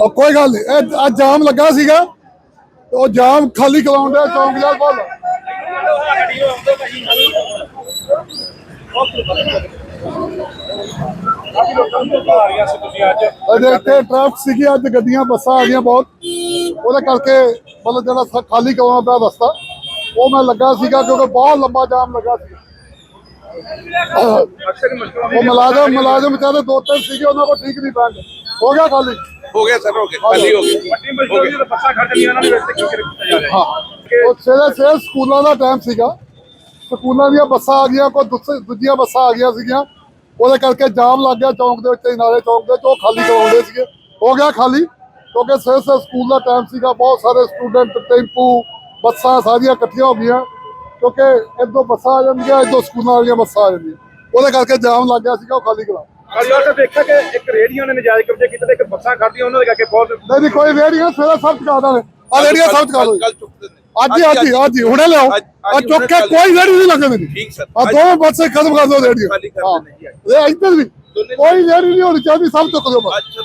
ਉਹ ਕੋਈ ਗੱਲ ਨਹੀਂ ਇਹ ਜਾਮ ਲੱਗਾ ਸੀਗਾ। ਉਹ ਜਾਮ ਖਾਲੀ ਕਰਾਉਣ ਦਾ ਚੌਂਕ ਦਾ ਕੋਲ ਸੀ ਅੱਜ ਅਜੇ ਇੱਥੇ ਟ੍ਰੈਫਿਕ ਸੀਗੀ, ਅੱਜ ਗੱਡੀਆਂ, ਬੱਸਾਂ ਆ ਗਈਆਂ ਬਹੁਤ। ਉਹਦੇ ਕਰਕੇ ਮਤਲਬ ਜਿਹੜਾ ਖਾਲੀ ਕਰਾਉਣਾ ਪਿਆ ਰਸਤਾ। ਉਹ ਮੈਂ ਲੱਗਾ ਸੀਗਾ ਕਿਉਂਕਿ ਬਹੁਤ ਲੰਬਾ ਜਾਮ ਲੱਗਾ ਸੀ ਉਹ ਮੁਲਾਜ਼ਮ ਮੁਲਾਜ਼ਮ ਚਾਹਦੇ ਦੋ ਤਿੰਨ ਸੀਗੇ ਉਹਨਾਂ ਕੋਲ ਠੀਕ ਨਹੀਂ ਪੈਣ ਹੋ ਗਿਆ ਖਾਲੀ? ਹੋ ਗਿਆ ਸਰ ਹੋ ਗਿਆ। ਖਾਲੀ ਹੋ ਗਿਆ। ਵੱਡੀ ਮੁਸ਼ਕਲ ਜਦੋਂ ਬੱਸਾਂ ਖੜ ਜਾਂਦੀਆਂ ਉਹਨਾਂ ਦੇ ਵਿੱਚ ਕੀ ਕੀਤਾ ਜਾ ਰਿਹਾ? ਹਾਂ। ਉਹ ਸਵੇਰੇ ਸਵੇਰੇ ਸਕੂਲਾਂ ਦਾ ਟਾਈਮ ਸੀਗਾ। ਸਕੂਲਾਂ ਦੀਆਂ ਬੱਸਾਂ ਆ ਗਈਆਂ ਕੋਈ ਦੂਜੀਆਂ ਬੱਸਾਂ ਆ ਗਈਆਂ ਸੀਗੀਆਂ। ਉਹਦੇ ਕਰਕੇ ਜਾਮ ਲੱਗ ਗਿਆ ਚੌਂਕ ਦੇ ਉੱਤੇ ਨਾਲੇ ਚੌਂਕ ਦੇ ਵਿੱਚ ਉਹ ਖਾਲੀ ਕਰਵਾਉਂਦੇ ਸੀਗੇ। ਹੋ ਗਿਆ ਖਾਲੀ ਕਿਉਂਕਿ ਸਵੇਰੇ ਸਵੇਰੇ ਸਕੂਲ ਦਾ ਟਾਈਮ ਸੀਗਾ ਬਹੁਤ ਸਾਰੇ ਸਟੂਡੈਂਟ ਟੈਂਪੂ ਬੱਸਾਂ ਸਾਰੀਆਂ ਇਕੱਠੀਆਂ ਹੋ ਗਈਆਂ। ਕਿਉਂਕਿ ਇੱਧਰੋਂ ਬੱਸਾਂ ਆ ਜਾਂਦੀਆਂ ਇੱਧਰੋਂ ਸਕੂਲਾਂ ਵਾਲੀਆਂ ਬੱਸਾਂ ਆ ਜਾਂਦੀਆਂ ਉਹਦੇ ਕਰਕੇ ਜਾਮ ਲੱਗ ਗਿਆ ਸੀਗਾ ਉਹ ਖਾਲੀ ਕਰਾ ਕੱਲ ਯਾਰ ਤਾਂ ਦੇਖਿਆ ਕਿ ਇੱਕ ਰੇੜੀਆਂ ਨੇ ਨਜਾਇਜ਼ ਕਬਜ਼ੇ ਕੀਤੇ ਤੇ ਇੱਕ ਬੱਸਾਂ ਖੜਦੀਆਂ ਉਹਨਾਂ ਦੇ ਕਰਕੇ ਬਹੁਤ ਨਹੀਂ ਨਹੀਂ ਕੋਈ ਰੇੜੀਆਂ ਸਵੇਰੇ ਸਭ ਚੁਕਾ ਦਾਂਗੇ ਆ ਰੇੜੀਆਂ ਸਭ ਚੁਕਾ ਦੋ ਅੱਜ ਹੀ ਅੱਜ ਹੀ ਅੱਜ ਹੀ ਹੁਣੇ ਲਿਆਓ। ਆ ਚੁੱਕ ਕੇ ਕੋਈ ਰੇੜੀ ਨਹੀਂ ਠੀਕ ਸਰ ਆ ਦੋਵੇਂ ਪਾਸੇ ਖਤਮ ਕਰ ਦਿੰਦੇ ਜੀ ਇਹ ਇੱਧਰ ਵੀ ਕੋਈ ਰੇੜੀ ਨਹੀਂ ਹੋਣੀ ਚਾਹੀਦੀ ਸਭ ਚੁੱਕ ਦਿਓ ਬਸ।